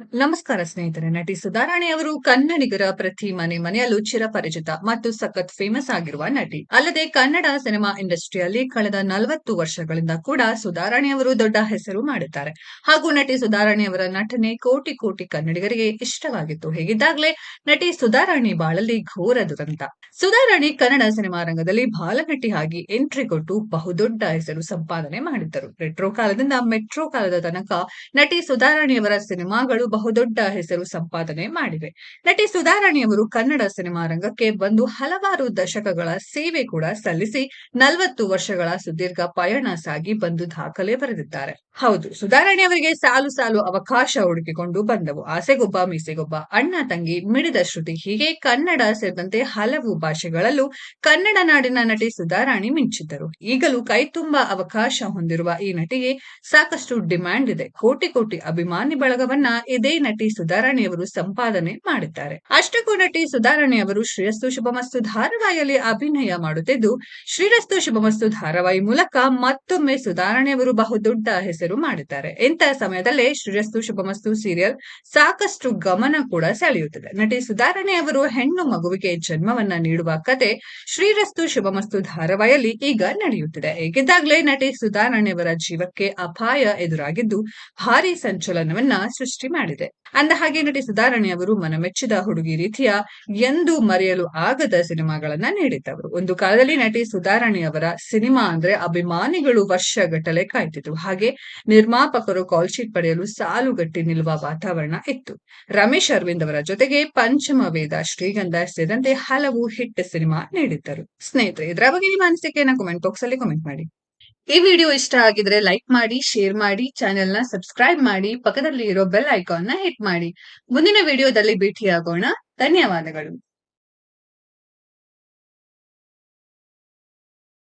ನಮಸ್ಕಾರ ಸ್ನೇಹಿತರೆ, ನಟಿ ಸುಧಾರಾಣಿ ಅವರು ಕನ್ನಡಿಗರ ಪ್ರತಿ ಮನೆ ಮನೆಯಲ್ಲೂ ಚಿರಪರಿಚಿತ ಮತ್ತು ಸಖತ್ ಫೇಮಸ್ ಆಗಿರುವ ನಟಿ. ಅಲ್ಲದೆ ಕನ್ನಡ ಸಿನಿಮಾ ಇಂಡಸ್ಟ್ರಿಯಲ್ಲಿ ಕಳೆದ ನಲವತ್ತು ವರ್ಷಗಳಿಂದ ಕೂಡ ಸುಧಾರಾಣಿ ಅವರು ದೊಡ್ಡ ಹೆಸರು ಮಾಡುತ್ತಾರೆ ಹಾಗೂ ನಟಿ ಸುಧಾರಾಣಿ ಅವರ ನಟನೆ ಕೋಟಿ ಕೋಟಿ ಕನ್ನಡಿಗರಿಗೆ ಇಷ್ಟವಾಗಿತ್ತು. ಹೇಗಿದ್ದಾಗಲೇ ನಟಿ ಸುಧಾರಾಣಿ ಬಾಳಲ್ಲಿ ಘೋರ ದುರಂತ. ಸುಧಾರಾಣಿ ಕನ್ನಡ ಸಿನಿಮಾ ರಂಗದಲ್ಲಿ ಬಾಲನಟಿಯಾಗಿ ಎಂಟ್ರಿ ಕೊಟ್ಟು ಬಹುದೊಡ್ಡ ಹೆಸರು ಸಂಪಾದನೆ ಮಾಡಿದ್ದರು. ರೆಟ್ರೋ ಕಾಲದಿಂದ ಮೆಟ್ರೋ ಕಾಲದ ತನಕ ನಟಿ ಸುಧಾರಾಣಿಯವರ ಸಿನಿಮಾಗಳು ಬಹುದೊಡ್ಡ ಹೆಸರು ಸಂಪಾದನೆ ಮಾಡಿವೆ. ನಟಿ ಸುಧಾರಾಣಿಯವರು ಕನ್ನಡ ಸಿನಿಮಾ ರಂಗಕ್ಕೆ ಬಂದು ಹಲವಾರು ದಶಕಗಳ ಸೇವೆ ಕೂಡ ಸಲ್ಲಿಸಿ ನಲವತ್ತು ವರ್ಷಗಳ ಸುದೀರ್ಘ ಪಯಣ ಸಾಗಿ ಬಂದು ದಾಖಲೆ ಬರೆದಿದ್ದಾರೆ. ಹೌದು. ಸುಧಾರಾಣಿ ಅವರಿಗೆ ಸಾಲು ಸಾಲು ಅವಕಾಶ ಹುಡುಕಿಕೊಂಡು ಬಂದವು. ಆಸೆಗೊಬ್ಬ, ಮೀಸೆಗೊಬ್ಬ, ಅಣ್ಣ, ತಂಗಿ ಮಿಡಿದ ಶ್ರುತಿ ಹೀಗೆ ಕನ್ನಡ ಸೇರಿದಂತೆ ಹಲವು ಭಾಷೆಗಳಲ್ಲೂ ಕನ್ನಡ ನಾಡಿನ ನಟಿ ಸುಧಾರಾಣಿ ಮಿಂಚಿದ್ದರು. ಈಗಲೂ ಕೈತುಂಬ ಅವಕಾಶ ಹೊಂದಿರುವ ಈ ನಟಿಗೆ ಸಾಕಷ್ಟು ಡಿಮ್ಯಾಂಡ್ ಇದೆ. ಕೋಟಿ ಕೋಟಿ ಅಭಿಮಾನಿ ಬಳಗವನ್ನ ಇದೇ ನಟಿ ಸುಧಾರಾಣಿಯವರು ಸಂಪಾದನೆ ಮಾಡಿದ್ದಾರೆ. ಅಷ್ಟಕ್ಕೂ ನಟಿ ಸುಧಾರಾಣಿಯವರು ಶ್ರೀರಸ್ತು ಶುಭಮಸ್ತು ಧಾರಾವಾಹಿಯಲ್ಲಿ ಅಭಿನಯ ಮಾಡುತ್ತಿದ್ದು, ಶ್ರೀರಸ್ತು ಶುಭಮಸ್ತು ಧಾರಾವಾಹಿ ಮೂಲಕ ಮತ್ತೊಮ್ಮೆ ಸುಧಾರಾಣಿಯವರು ಬಹುದೊಡ್ಡ ಹೆಸರು ಮಾಡಿದ್ದಾರೆ. ಇಂತಹ ಸಮಯದಲ್ಲಿ ಶ್ರೀರಸ್ತು ಶುಭಮಸ್ತು ಸೀರಿಯಲ್ ಸಾಕಷ್ಟು ಗಮನ ಕೂಡ ಸೆಳೆಯುತ್ತದೆ. ನಟಿ ಸುಧಾರಣೆ ಅವರು ಹೆಣ್ಣು ಮಗುವಿಗೆ ಜನ್ಮವನ್ನ ನೀಡುವ ಕತೆ ಶ್ರೀರಸ್ತು ಶುಭಮಸ್ತು ಧಾರಾವಾಹಿಯಲ್ಲಿ ಈಗ ನಡೆಯುತ್ತಿದೆ. ಹೇಗಿದ್ದಾಗಲೇ ನಟಿ ಸುಧಾರಣೆಯವರ ಜೀವಕ್ಕೆ ಅಪಾಯ ಎದುರಾಗಿದ್ದು ಭಾರಿ ಸಂಚಲನವನ್ನ ಸೃಷ್ಟಿ ಮಾಡಿದೆ. ಅಂದ ಹಾಗೆ ನಟಿ ಸುಧಾರಣೆ ಅವರು ಮನಮೆಚ್ಚಿದ ಹುಡುಗಿ ರೀತಿಯ ಎಂದು ಮರೆಯಲು ಆಗದ ಸಿನಿಮಾಗಳನ್ನ ನೀಡಿದ್ದವರು. ಒಂದು ಕಾಲದಲ್ಲಿ ನಟಿ ಸುಧಾರಣೆ ಅವರ ಸಿನಿಮಾ ಅಂದ್ರೆ ಅಭಿಮಾನಿಗಳು ವರ್ಷಗಟ್ಟಲೆ ಕಾಯ್ತಿದ್ರು. ಹಾಗೆ ನಿರ್ಮಾಪಕರು ಕಾಲ್ ಶೀಟ್ ಪಡೆಯಲು ಸಾಲುಗಟ್ಟಿ ನಿಲ್ಲುವ ವಾತಾವರಣ ಇತ್ತು. ರಮೇಶ್ ಅರವಿಂದ್ ಅವರ ಜೊತೆಗೆ ಪಂಚಮ ವೇದ ಶ್ರೀಗಂಧ ಸೇರಿದಂತೆ ಹಲವು ಹಿಟ್ ಸಿನಿಮಾ ನೀಡಿದ್ದರು. ಸ್ನೇಹಿತರೆ, ಇದರ ಬಗ್ಗೆ ನಿಮ್ಮ ಅನಿಸಿಕೆಯನ್ನ ಕಮೆಂಟ್ ಬಾಕ್ಸ್ ಅಲ್ಲಿ ಕಮೆಂಟ್ ಮಾಡಿ. ಈ ವಿಡಿಯೋ ಇಷ್ಟ ಆಗಿದ್ರೆ ಲೈಕ್ ಮಾಡಿ ಶೇರ್ ಮಾಡಿ ಚಾನೆಲ್ನ ಸಬ್ಸ್ಕ್ರೈಬ್ ಮಾಡಿ ಪಕ್ಕದಲ್ಲಿ ಇರೋ ಬೆಲ್ ಐಕಾನ್ನ ಹಿಟ್ ಮಾಡಿ. ಮುಂದಿನ ವಿಡಿಯೋದಲ್ಲಿ ಭೇಟಿಯಾಗೋಣ. ಧನ್ಯವಾದಗಳು.